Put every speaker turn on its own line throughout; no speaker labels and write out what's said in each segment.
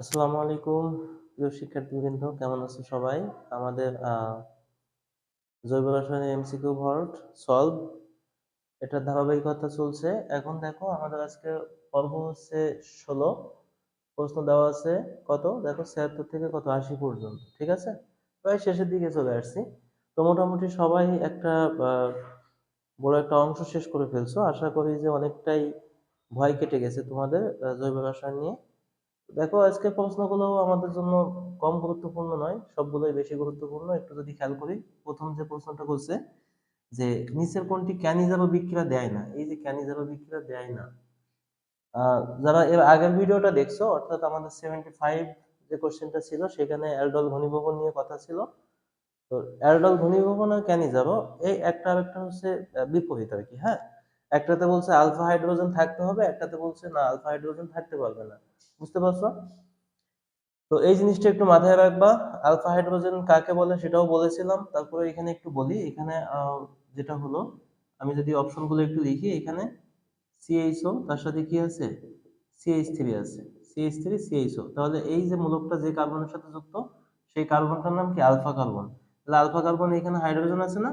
আসসালামু আলাইকুম, প্রিয় শিক্ষার্থীবৃন্দ, কেমন আছো সবাই? আমাদের জৈব রসায়নের এমসিকিউ ভল্ট সলভ। এটা ধারাবাহিকতা চলছে। এখন দেখো, আমাদের আজকে পর্ব হচ্ছে ষোলো। প্রশ্ন দেওয়া আছে কত? দেখো, ছিয়াত্তর থেকে কত? আশি পর্যন্ত, ঠিক আছে? প্রায় শেষের দিকে চলে আসছি। তো মোটামুটি সবাই একটা বড় একটা অংশ শেষ করে ফেলছো। আশা করি যে অনেকটাই ভয় কেটে গেছে তোমাদের জৈব রসায়ন নিয়ে। দেখো আজকে প্রশ্নগুলো আমাদের জন্য কম গুরুত্বপূর্ণ নয় সবগুলোই বেশি গুরুত্বপূর্ণ। একটু যদি খেয়াল করি প্রথম যে প্রশ্নটা করছে যে নিচের কোনটি ক্যানিজারো বিক্রিয়া দেয় না? এই যে ক্যানিজারো বিক্রিয়া দেয় না। যারা এর আগের ভিডিওটা দেখছ অর্থাৎ আমাদের সেভেন্টি ফাইভ যে কোশ্চেনটা ছিল সেখানে অ্যালডল ঘনীভবন নিয়ে কথা ছিল। তো অ্যালডল ঘনীভবন আর ক্যানিজারো এই একটা আরেকটা হচ্ছে আহ, বিপরীত আর কি হ্যাঁ? একটাতে বলছে আলফা হাইড্রোজেন থাকতে হবে, একটাতে বলছে না, আলফা হাইড্রোজেন থাকতে পারবে না। বুঝতে পারছ? তো এই জিনিসটা একটু মাথায় রাখবা। আলফা হাইড্রোজেন কাকে বলে সেটাও বলেছিলাম। তারপরে এখানে একটু বলি, এখানে যেটা হলো, আমি যদি অপশনগুলো একটু লিখি, এখানে সিএইচও তার সাথে কি আছে? সিএইচ থ্রি আছে। সিএইচ থ্রি সিএইচও তাহলে এই যে মূলকটা যে কার্বনের সাথে যুক্ত, সেই কার্বনটার নাম কি? Alpha carbon. তাহলে আলফা কার্বন এখানে হাইড্রোজেন আছে না?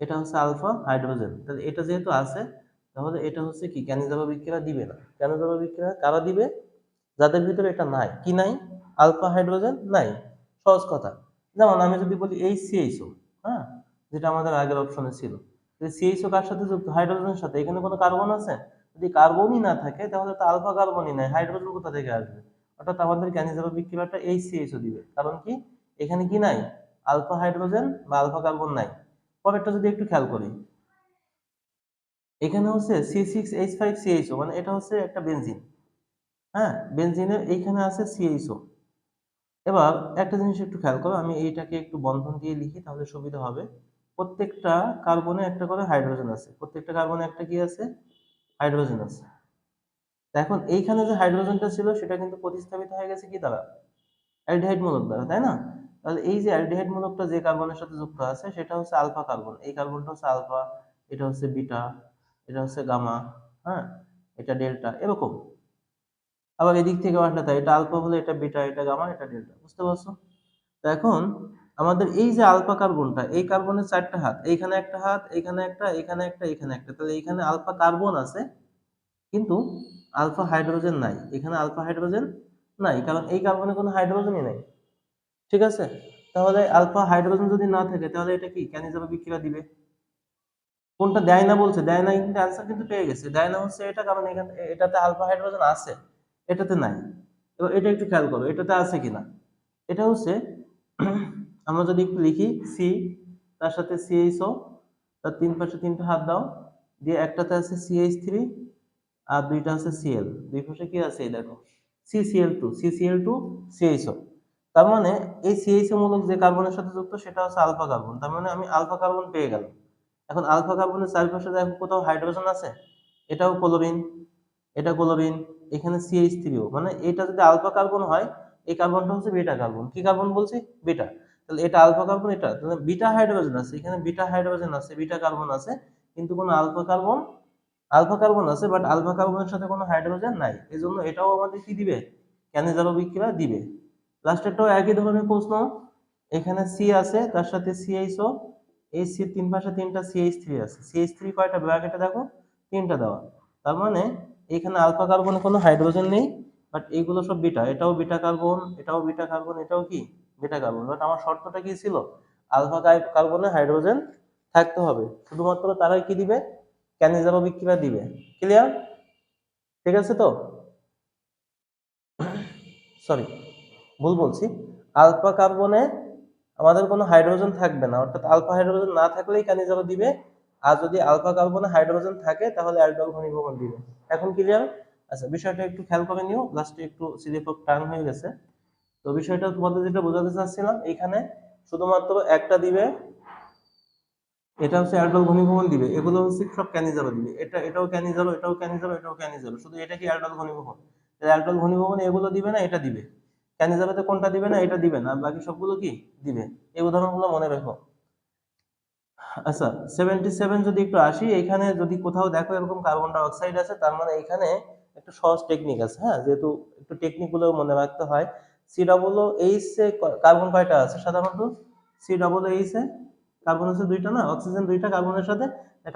এটা হচ্ছে আলফা হাইড্রোজেন। তাহলে এটা যেহেতু আছে তাহলে এটা হচ্ছে কি? কেন যাবে বিক্রিয়া দিবে না। কেন যাবে বিক্রিয়া কারা দিবে? যাদের ভিতরে এটা নাই। কি নাই? আলফা হাইড্রোজেন নাই। সহজ কথা। যেমন আমি যদি বলি এই সিএইচও হ্যাঁ? যেটা আমাদের আগের অপশনে ছিল। সিএইচও কার সাথে যুক্ত? হাইড্রোজেনের সাথে। এখানে কোনো কার্বন আছে? যদি কার্বনই না থাকে, তাহলে তো আলফা কার্বনই নাই। হাইড্রোজেন কোথা থেকে আসবে? অর্থাৎ আমাদের ক্যানিজারো বিক্রিয়াটা এই সিএইচও দিবে। কারণ কি? এখানে কি নাই? আলফা হাইড্রোজেন বা আলফা কার্বন নাই। পরেরটা যদি একটু খেয়াল করি। এখানে হচ্ছে C six H five CHO মানে এটা হচ্ছে একটা বেনজিন হ্যাঁ? বেনজিনের এইখানে আছে সিএইচও এবার একটা জিনিস একটু খেয়াল করো, আমি এইটাকে একটু বন্ধন দিয়ে লিখি, তাহলে সুবিধা হবে। প্রত্যেকটা কার্বনে একটা করে হাইড্রোজেন আছে। প্রত্যেকটা কার্বনে একটা কি আছে? হাইড্রোজেন আছে। এখন এইখানে যে হাইড্রোজেনটা ছিল, সেটা কিন্তু প্রতিস্থাপিত হয়ে গেছে কি দ্বারা? অ্যালডিহাইড মূলক দ্বারা, তাই না? তাহলে এই যে অ্যালডিহাইড মূলকটা যে কার্বনের সাথে যুক্ত আছে, সেটা হচ্ছে আলফা কার্বন এই কার্বনটা হচ্ছে আলফা এটা হচ্ছে বিটা এটা হচ্ছে গামা হ্যাঁ? এটা ডেল্টা, এরকম। আবার এদিক থেকে আসলে তাই, এটা আলফা হলে এটা বিটা, এটা গামা, এটা ডেল্টা, বুঝতে পারছ? তো এখন আমাদের এই যে আলফা কার্বনটা এই কার্বনের চারটা হাত, এইখানে একটা হাত, এইখানে একটা এখানে একটা এখানে একটা, তাহলে এইখানে আলফা কার্বন আছে, কিন্তু আলফা হাইড্রোজেন নাই। এখানে আলফা হাইড্রোজেন নাই, কারণ এই কার্বনে কোনো হাইড্রোজেনই নাই। ঠিক আছে? তাহলে আলফা হাইড্রোজেন যদি না থাকে, তাহলে এটা কি? কেন যাবে বিক্রিয়া দিবে? কোনটা দেয় না বলছে, দেয় না কিন্তু অ্যান্সার কিন্তু পেয়ে গেছে। দেয় না হচ্ছে এটা, কারণ এখানে এটাতে আলফা হাইড্রোজেন আছে, এটাতে নাই। এবার এটা একটু খেয়াল করো, এটাতে আছে কিনা? এটা হচ্ছে, আমরা যদি একটু লিখি সি তার সাথে সিএইচও তার তিন পাশে তিনটা হাত দাও, দিয়ে একটাতে আছে সিএইচ থ্রি আর দুইটা আছে সিএল দুই পাশে কি আছে? এই দেখো CCl two CCl two CHO তার মানে এই সিএইচও মূলক যে কার্বনের সাথে যুক্ত, সেটা হচ্ছে আলফা কার্বন তার মানে আমি আলফা কার্বন পেয়ে গেলাম। এখন আলফা কার্বনের চারপাশে দেখো কোথাও হাইড্রোজেন আছে, এটাও ক্লোরিন এটা ক্লোরিন এখানে সিএইচ থ্রিও মানে এটা যদি আলফা কার্বন হয়, এই কার্বনটা হচ্ছে বিটা কার্বন কি কার্বন বলছি? বিটা তাহলে এটা আলফা কার্বন এটা। তাহলে বিটা হাইড্রোজেন আছে, এখানে বিটা হাইড্রোজেন আছে বিটা কার্বন আছে, কিন্তু কোনো আলফা কার্বন আলফা কার্বন আছে বাট আলফা কার্বনের সাথে কোনো হাইড্রোজেন নাই। এই জন্য এটাও আমাদের কি দিবে? ক্যানিজারো বিক্রিয়া দিবে। লাস্টেরটাও একই ধরনের প্রশ্ন। এখানে সি আছে, তার সাথে সিএইচও এই সি তিন পাশে তিনটা সিএইচ থ্রি আছে। সিএইচ থ্রি কয়টা? ব্র্যাকেটে দেখো, তিনটা দেওয়া। তার মানে এখানে আলফা কার্বনে কোনো হাইড্রোজেন নেই বাট এইগুলো সব বিটা। এটাও বিটা কার্বন, এটাও বিটা কার্বন, এটাও কি? Beta carbon. বাট আমার শর্তটা কি ছিল? আলফা কার্বনে হাইড্রোজেন থাকতে হবে। শুধুমাত্র তারাই কি দিবে? ক্যানিজারো বিক্রিয়া দিবে। ক্লিয়ার ঠিক আছে তো? সরি ভুল বলছি। আলফা কার্বনে আমাদের কোনো হাইড্রোজেন থাকবে না। অর্থাৎ আলফা হাইড্রোজেন না থাকলেই ক্যানিজারো দিবে। আর যদি আলফা কার্বনে হাইড্রোজেন থাকে, তাহলে অ্যালডল ঘনীভবন দিবে। এখন ক্লিয়ার আচ্ছা বিষয়টা একটু খেয়াল করে নিও। লাস্টে একটু সিরিপক টার্ন হয়ে গেছে। তো বিষয়টা তোমাদের যেটা বোঝাতে চাচ্ছিলাম, এখানে শুধুমাত্র একটা দিবে, এটা হচ্ছে অ্যালডল ঘনীভবন দিবে। এগুলো হচ্ছে সব ক্যানিজারো দিবে। এটা, এটাও ক্যানিজারো এটাও ক্যানিজারো এটাও ক্যানিজারো শুধু এটা কি অ্যালডল ঘনীভবন অ্যালডল ঘনীভবন এগুলো দিবে না, এটা দিবে। ক্যানিজারোতে কোনটা দিবে না, এটা দিবে না বাকি সবগুলো কি? দিবে। এই উদাহরণগুলো মনে রেখো। আচ্ছা সেভেন্টি সেভেন যদি একটু আসি, এখানে যদি কোথাও দেখো এরকম কার্বন ডাই অক্সাইড আছে, তার মানে এখানে একটা সহজ টেকনিক আছে হ্যাঁ? যেহেতু একটু টেকনিকগুলো মনে রাখতে হয়। সি ডাবল এইচ এ কার্বন কয়টা আছে সাধারণত। সি ডাবল এইচ এ কার্বন হচ্ছে দুইটা না? অক্সিজেন দুইটা কার্বনের সাথে।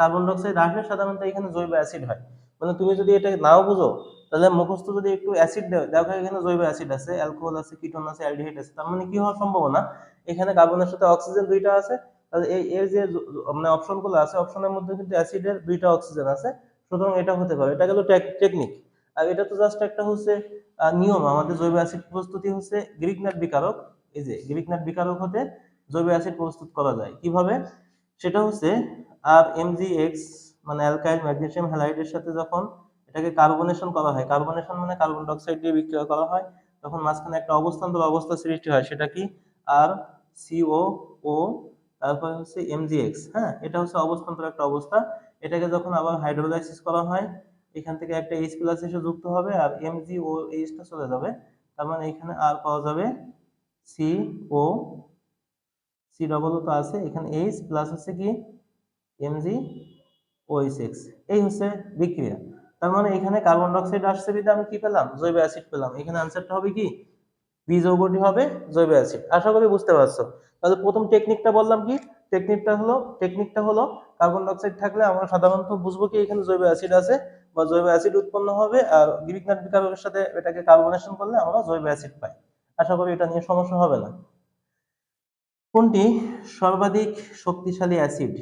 কার্বন ডাইঅক্সাইড আসে সাধারণত এখানে জৈব অ্যাসিড হয়। মানে তুমি যদি এটা নাও বুঝো তাহলে মুখস্থ যদি একটু অ্যাসিড দেখো এখানে জৈব অ্যাসিড আছে অ্যালকোহল আছে কিটোন আছে অ্যালডিহাইড আছে, তার মানে কি হওয়ার সম্ভাবনা? এখানে কার্বনের সাথে অক্সিজেন দুইটা আছে, তাহলে এই এর যে মানে অপশনগুলো আছে অপশনের মধ্যে কিন্তু অ্যাসিডের দুইটা অক্সিজেন আছে, সুতরাং এটা হতে পারে। এটা গেল টেকনিক আর এটা তো জাস্ট একটা হচ্ছে নিয়ম, আমাদের জৈব অ্যাসিড প্রস্তুতি হচ্ছে গ্রিকনাট বিকারক। এই যে গ্রিকনাট বিকারক হতে জৈব অ্যাসিড প্রস্তুত করা যায়। কীভাবে? সেটা হচ্ছে, আর এমজিএক্স মানে অ্যালকাইল ম্যাগনেসিয়াম হ্যালাইডের সাথে যখন এটাকে কার্বনেশন করা হয়। কার্বনেশন মানে কার্বন ডাইঅক্সাইড দিয়ে বিক্রিয়া করা হয়। তখন মাঝখানে একটা অবস্থান্তর অবস্থা সৃষ্টি হয়, সেটা কি? আর সিও ও তারপরে হচ্ছে এমজিএক্স হ্যাঁ? এটা হচ্ছে অবস্থান্তর একটা অবস্থা। এটাকে যখন আবার হাইড্রোলাইসিস করা হয়, এখান থেকে একটা এইচ প্লাস এসে যুক্ত হবে আর এমজি ও এইচটা চলে যাবে। তার মানে এখানে আর পাওয়া যাবে সি ও সি ডবল তো আছে। এখানে এইচ প্লাস হচ্ছে কি? এমজি ওএইচ এক্স এই হচ্ছে বিক্রিয়া। তার মানে এখানে কার্বন ডাইঅক্সাইড আসছে বিধে আমি কি পেলাম? জৈব অ্যাসিড পেলাম। এখানে আনসারটা হবে কি? বি যৌগটি হবে জৈব অ্যাসিড আশা করি বুঝতে পারছ। তাহলে প্রথম টেকনিকটা বললাম কি? টেকনিকটা হলো টেকনিকটা হলো কার্বন ডাইঅক্সাইড থাকলে আমরা সাধারণত বুঝব কি এখানে জৈব অ্যাসিড আছে বা জৈব অ্যাসিড উৎপন্ন হবে আর গ্রিকনাট বিকারকের সাথে এটাকে কার্বনেশন করলে আমরা জৈব অ্যাসিড পাই। আশা করি এটা নিয়ে সমস্যা হবে না। কোনটি? সর্বাধিক শক্তিশালী অ্যাসিড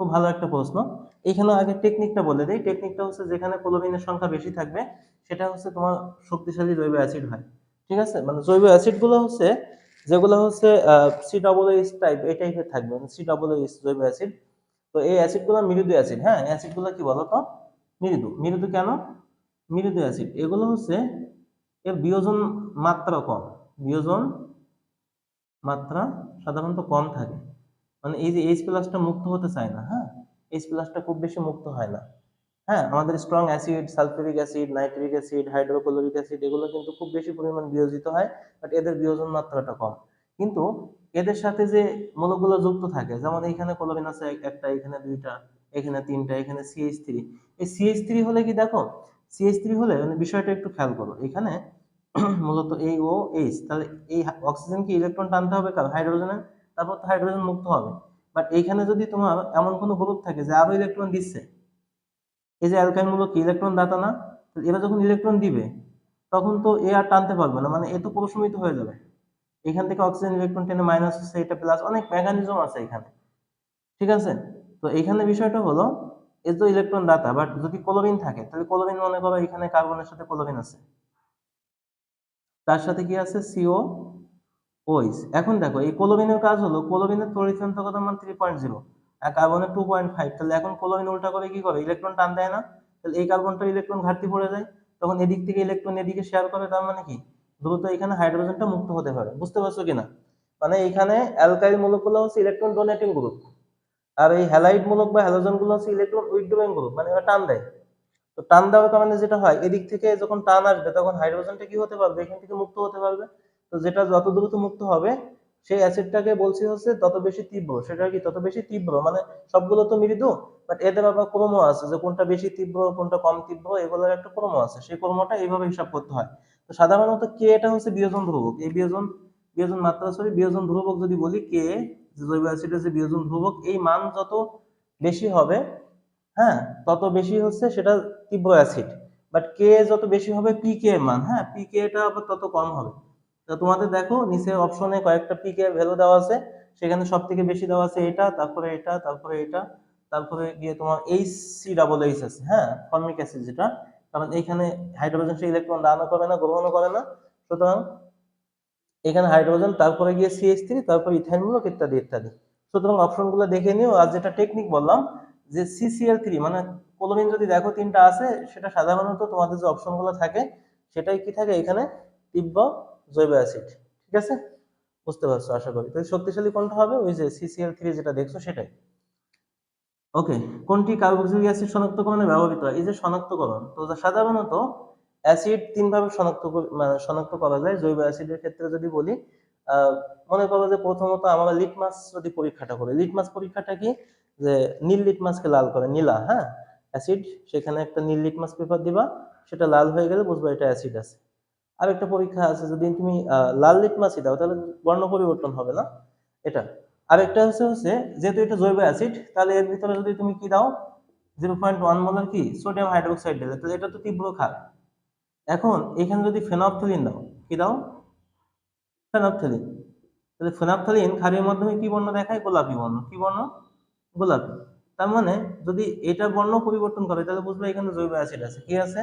খুব ভালো একটা প্রশ্ন। এখানে আগে টেকনিকটা বলে দিই। টেকনিকটা হচ্ছে যেখানে ক্লোরিনের সংখ্যা বেশি থাকবে, সেটা হচ্ছে তোমার শক্তিশালী জৈব অ্যাসিড হয়। ঠিক আছে? মানে জৈব অ্যাসিডগুলো হচ্ছে, যেগুলো হচ্ছে সি ডবল এইচ টাইপ এই টাইপের থাকবে। সি ডবল এইচ জৈব অ্যাসিড। তো এই অ্যাসিডগুলো মৃদু অ্যাসিড হ্যাঁ? অ্যাসিডগুলো কি তো মৃদু। মৃদু কেন? মৃদু অ্যাসিড। এগুলো হচ্ছে, এর বিয়োজন মাত্রা কম। বিয়োজন মাত্রা সাধারণত কম থাকে। মানে এই যে এইচ প্লাসটা মুক্ত হতে চায় না হ্যাঁ? এইচ প্লাসটা খুব বেশি মুক্ত হয় না। হ্যাঁ আমাদের strong acid sulphuric acid nitric acid hydrochloric acid এগুলো কিন্তু খুব বেশি পরিমাণ বিয়োজিত হয় বাট এদের বিয়োজন মাত্রাটা কম। কিন্তু এদের সাথে যে মৌলগুলো যুক্ত থাকে, যেমন এখানে ক্লোরিন আছে একটা, এখানে দুইটা, এখানে তিনটা, এখানে সিএইচ থ্রি এই সিএইচ থ্রি হলে কি দেখো সিএইচ থ্রি হলে মানে বিষয়টা একটু খেয়াল করো, এখানে মূলত এই ও এইচ তাহলে এই অক্সিজেন কি ইলেকট্রন টানতে হবে হাইড্রোজেনের তারপর তো হাইড্রোজেন মুক্ত হবে। বাট এইখানে যদি তোমার এমন কোনো গ্রুপ থাকে যে আরও ইলেকট্রন দিচ্ছে, এই যে অ্যালকাইল মূলক ইলেকট্রন দাতা না? এরা যখন ইলেকট্রন দিবে, তখন তো এ আর টানতে পারবে না মানে এ তো প্রশমিত হয়ে যাবে। এখান থেকে অক্সিজেন ইলেকট্রন টেনে মাইনাস হচ্ছে, এটা প্লাস অনেক মেকানিজম আছে এখানে। ঠিক আছে? তো এখানে বিষয়টা হলো, এ তো ইলেকট্রন দাতা বাট যদি ক্লোরিন থাকে, তাহলে ক্লোরিন মনে করো এখানে কার্বনের সাথে ক্লোরিন আছে। তার সাথে কি আছে? সিও ওইস, এখন দেখো এই ক্লোরিনের কাজ হলো ক্লোরিনের তড়িৎচন্দ্রকতা মান থ্রি পয়েন্ট জিরো আর কার্বনের টু পয়েন্ট ফাইভ তাহলে এখন ক্লোরিন উল্টা করে কি করে ইলেকট্রন টান দেয় না, তাহলে এই কার্বনটা ইলেকট্রন ঘাটতি পড়ে যায়, তখন এদিক থেকে ইলেকট্রন এদিকে শেয়ার করে, তার মানে কি? দ্রুত এখানে হাইড্রোজেনটা মুক্ত হতে পারে, বুঝতে পারছ কিনা? মানে এখানে অ্যালকাইল মূলকগুলো হচ্ছে ইলেকট্রন ডোনেটিং গ্রুপ আর এই হ্যালাইড মূলক বা হ্যালোজেনগুলো হচ্ছে ইলেকট্রন উইথড্রয়িং গ্রুপ মানে এরা টান দেয়। তো টান দেওয়ার কারণে যেটা হয়, এদিক থেকে যখন টান আসবে, তখন হাইড্রোজেনটা কি হতে পারবে? এখান থেকে মুক্ত হতে পারবে তো যেটা যত দ্রুত মুক্ত হবে, সেই অ্যাসিডটাকে বলছি হচ্ছে তত বেশি তীব্র। সেটা কি তত বেশি তীব্র মানে সবগুলো তো মৃদু বাট এদের আবার ক্রম আছে যে কোনটা বেশি তীব্র, কোনটা কম তীব্র, এগুলোর একটা ক্রম আছে। সেই ক্রমটা এইভাবে হিসাব করতে হয়। তো সাধারণত কে এটা হচ্ছে বিয়োজন ধ্রুবক। এই বিয়োজন বিয়োজন মাত্রা সরি বিয়োজন ধ্রুবক যদি বলি কে জৈব অ্যাসিডের যে বিয়োজন ধ্রুবক, এই মান যত বেশি হবে হ্যাঁ তত বেশি হচ্ছে সেটা তীব্র অ্যাসিড বাট কে যত বেশি হবে পি কে মান হ্যাঁ পি কে এটা আবার তত কম হবে। তো তোমাদের দেখো নিচে অপশনে কয়েকটা পি কে ভ্যালু দেওয়া আছে, সেখানে সব থেকে বেশি দেওয়া আছে এটা, তারপরে এটা তারপরে এটা, তারপরে গিয়ে তোমার এইচ সি ডাবল এইচ আছে হ্যাঁ? ফর্মিক অ্যাসিড যেটা, কারণ এইখানে হাইড্রোজেন সে ইলেকট্রন দানও করে না, গ্রহণও করে না। সুতরাং এখানে হাইড্রোজেন, তারপরে গিয়ে সিএইচ থ্রি তারপরে ইথাইন মূলক ইত্যাদি ইত্যাদি। সুতরাং অপশনগুলো দেখে নিও, আর যেটা টেকনিক বললাম, যে সিসিএল থ্রি মানে ক্লোরিন যদি দেখো তিনটা আছে, সেটা সাধারণত তোমাদের যে অপশনগুলো থাকে, সেটাই কি থাকে? এখানে তীব্র জৈব অ্যাসিড, ঠিক আছে? বুঝতে পারছ, আশা করি। তাহলে শক্তিশালী কোনটা হবে ওই যে সিসিএল থ্রি যেটা দেখছ সেটাই। ওকে কোনটি কার্বক্সিলিক অ্যাসিড শনাক্তকরণে ব্যবহৃত হয়? এই যে শনাক্তকরণ, তো সাধারণত অ্যাসিড তিন ভাবে শনাক্ত মানে শনাক্ত করা যায় জৈব অ্যাসিডের ক্ষেত্রে যদি বলি মনে করো যে প্রথমত আমরা লিটমাস যদি পরীক্ষাটা করি লিটমাস পরীক্ষাটা কি? যে নীল লিটমাসকে লাল করে, নীলা হ্যাঁ? অ্যাসিড, সেখানে একটা নীল লিটমাস পেপার দিবা, সেটা লাল হয়ে গেলে বুঝবা এটা অ্যাসিড আছে। আর একটা পরীক্ষা আছে, যদি তুমি লাল লিটমাসি দাও, তাহলে বর্ণ পরিবর্তন হবে না? এটা। আর একটা হচ্ছে হচ্ছে যেহেতু এটা জৈব অ্যাসিড, তাহলে এর ভিতরে যদি তুমি কি দাও? জিরো পয়েন্ট ওয়ান মোলার কি? সোডিয়াম হাইড্রোক্সাইড দিলে তাহলে এটা তো তীব্র ক্ষার। এখন এখানে যদি ফেনপথলিন দাও, কি দাও? ফেনপথলিন। তাহলে ফেনপথলিন ক্ষারের মাধ্যমে কি বর্ণ দেখায়? গোলাপি বর্ণ। কি বর্ণ? গোলাপি। তার মানে যদি এটা বর্ণ পরিবর্তন করে, তাহলে বুঝবে এখানে জৈব অ্যাসিড আছে। কি আছে?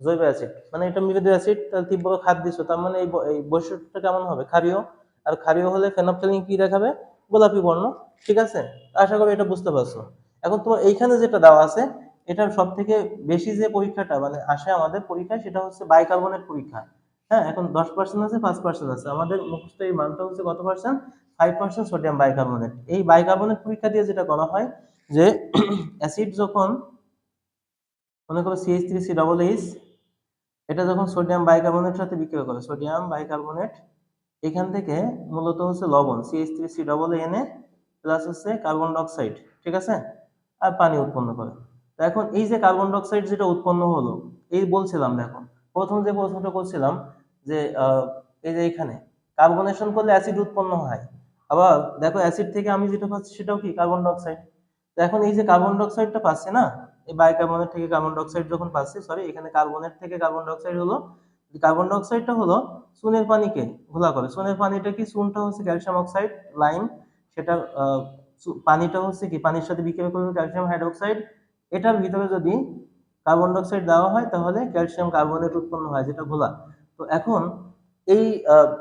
জৈব অ্যাসিড মানে এটা মৃদু অ্যাসিড তাহলে তীব্র খাদ দিছো, তার মানে এই বৈশিষ্ট্যটা কেমন হবে? ক্ষারীয়, আর ক্ষারীয় হলে ফেনপথলিন কি দেখাবে? গোলাপি বর্ণ, ঠিক আছে? আশা করি এটা বুঝতে পারছ। এখন তোমার এইখানে যেটা দেওয়া আছে, এটার সব থেকে বেশি যে পরীক্ষাটা মানে আসে আমাদের পরীক্ষায়, সেটা হচ্ছে বাইকার্বনেট পরীক্ষা। হ্যাঁ এখন দশ পার্সেন্ট আছে, পাঁচ পার্সেন্ট আছে। আমাদের মুখস্থ এই মানটা হচ্ছে কত percent five percent sodium bicarbonate এই বাইকার্বনেট পরীক্ষা দিয়ে যেটা করা হয়, যে অ্যাসিড যখন মনে করো CH three C double H এটা যখন সোডিয়াম বাইকার্বনেটের সাথে বিক্রিয়া করে সোডিয়াম বাইকার্বনেট এখান থেকে মূলত হচ্ছে লবণ সিএইচ থ্রি সি ডবল এনে প্লাস হচ্ছে কার্বন ডাইঅক্সাইড ঠিক আছে? আর পানি উৎপন্ন করে। তো এখন এই যে কার্বন ডাইঅক্সাইড যেটা উৎপন্ন হলো, এই বলছিলাম দেখো, প্রথম যে প্রশ্নটা করছিলাম যে এই যে এখানে কার্বনেশন করলে অ্যাসিড উৎপন্ন হয়। আবার দেখো অ্যাসিড থেকে আমি যেটা পাচ্ছি সেটাও কি? কার্বন ডাইঅক্সাইড তো এখন এই যে কার্বন ডাইঅক্সাইডটা পাচ্ছি না এই বাইকার্বনেট থেকে কার্বন ডাইঅক্সাইড যখন পাচ্ছি সরি এখানে কার্বনেট থেকে কার্বন ডাইঅক্সাইড হলো কার্বন ডাইঅক্সাইডটা হলো চুনের পানিকে ঘোলা করে। চুনের পানিটা কি? চুনটা হচ্ছে ক্যালসিয়াম অক্সাইড লাইম সেটা পানিটা হচ্ছে কি? পানির সাথে বিক্রিয়া করবে ক্যালসিয়াম হাইড্রোক্সাইড এটার ভিতরে যদি কার্বন ডাইঅক্সাইড দেওয়া হয়, তাহলে ক্যালসিয়াম কার্বনেট উৎপন্ন হয়, যেটা ঘোলা। তো এখন এই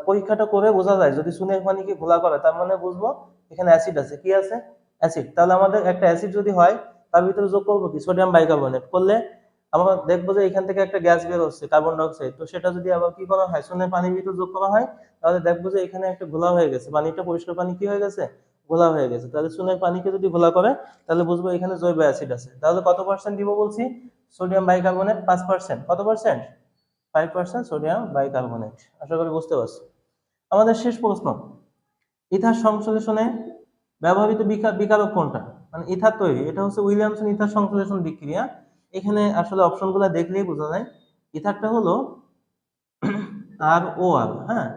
পরীক্ষাটা করে বোঝা যায়, যদি চুনের পানিকে ঘোলা করে, তার মানে বুঝব এখানে অ্যাসিড আছে। কি আছে? অ্যাসিড তাহলে আমাদের একটা অ্যাসিড যদি হয় তার ভিতরে যোগ করব কি? সোডিয়াম বাইকার্বনেট করলে আমরা দেখব যে এখান থেকে একটা গ্যাস বের হচ্ছে কার্বন ডাইঅক্সাইড তো সেটা যদি আবার কি করা হয়? সোনের পানির ভিতরে যোগ করা হয়, তাহলে দেখব যে এখানে একটা ঘোলা হয়ে গেছে। পানিটা পরিষ্কার পানি কি হয়ে গেছে? ঘোলা হয়ে গেছে। তাহলে সোনের পানিকে যদি ঘোলা করে, তাহলে বুঝব এখানে জৈব অ্যাসিড আছে। তাহলে কত পার্সেন্ট দিব বলছি? সোডিয়াম বাইকার্বনেট পাঁচ পার্সেন্ট কত percent five percent sodium bicarbonate আশা করি বুঝতে পারছ। আমাদের শেষ প্রশ্ন। ইথার সংশ্লেষণে ব্যবহৃত বিকা- বিকারক কোনটা? মানে ইথার তৈরি, এটা হচ্ছে উইলিয়ামসন ইথার সংশ্লেষণ বিক্রিয়া। এখানে আসলে অপশনগুলো দেখলেই বোঝা যায়। ইথারটা হলো আর ও আর হ্যাঁ?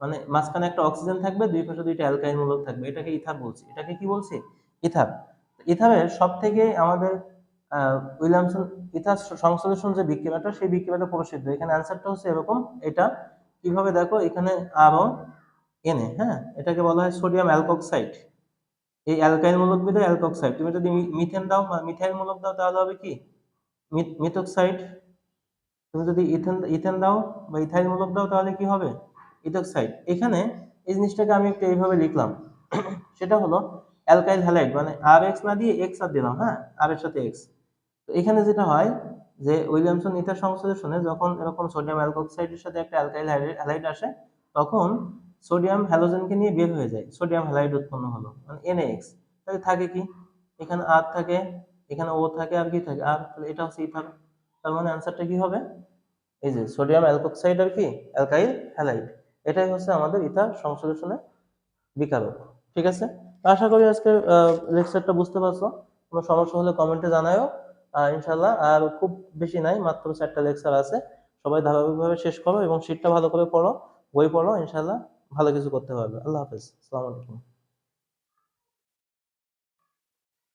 মানে মাঝখানে একটা অক্সিজেন থাকবে, দুই পাশে দুইটা অ্যালকাইন মূলক থাকবে। এটাকে ইথার বলছি। এটাকে কি বলছি? ইথার। ইথারের সব থেকে আমাদের উইলিয়ামসন ইথার সংশ্লেষণ যে বিক্রিয়াটা, সেই বিক্রিয়াটা প্রসিদ্ধ। এখানে অ্যান্সারটা হচ্ছে এরকম। এটা কীভাবে দেখো? এখানে আরও এনে হ্যাঁ? এটাকে বলা হয় সোডিয়াম অ্যালকক্সাইড। এই অ্যালকাইল মূলক বিধে অ্যালকক্সাইড। তুমি যদি মিথেন দাও মিথাইল মূলক দাও, তাহলে হবে কি? মিথক্সাইড। তুমি যদি ইথেন ইথেন দাও বা ইথাইল মূলক দাও, তাহলে কি হবে? ইথক্সাইড। এখানে এই জিনিসটাকে আমি একটু এইভাবে লিখলাম। সেটা হলো অ্যালকাইল হ্যালাইড মানে আর এক্স না দিয়ে এক্স আর দিলাম হ্যাঁ? আর এর সাথে এক্স। তো এখানে যেটা হয় যে উইলিয়ামসন ইথার সংশ্লেষণে যখন এরকম সোডিয়াম অ্যালকক্সাইডের সাথে একটা অ্যালকাইল হ্যালাইড আসে, তখন সোডিয়াম হ্যালোজেনকে নিয়ে বের হয়ে যায়, সোডিয়াম হ্যালাইড উৎপন্ন হলো মানে এনএক্স তাহলে থাকে কি? এখানে আর থাকে, এখানে ও থাকে, আর কি থাকে? আর তাহলে এটা হচ্ছে ইথার তার মানে অ্যান্সারটা কি হবে? এই যে সোডিয়াম অ্যালকক্সাইড আর কি, অ্যালকাইল হ্যালাইড, এটাই হচ্ছে আমাদের ইথার সংশ্লেষণের বিকারক, ঠিক আছে? আশা করি আজকে লেকচারটা বুঝতে পারছ। কোনো সমস্যা হলে কমেন্টে জানাও ইনশাল্লাহ আর খুব বেশি নাই, মাত্র চারটা লেকচার আছে। সবাই ধারাবাহিকভাবে শেষ করো এবং শীটটা ভালো করে পড়ো, বই পড়ো ইনশাল্লাহ ভালো কিছু করতে পারবে। আল্লাহ হাফেজ। আসসালামু আলাইকুম।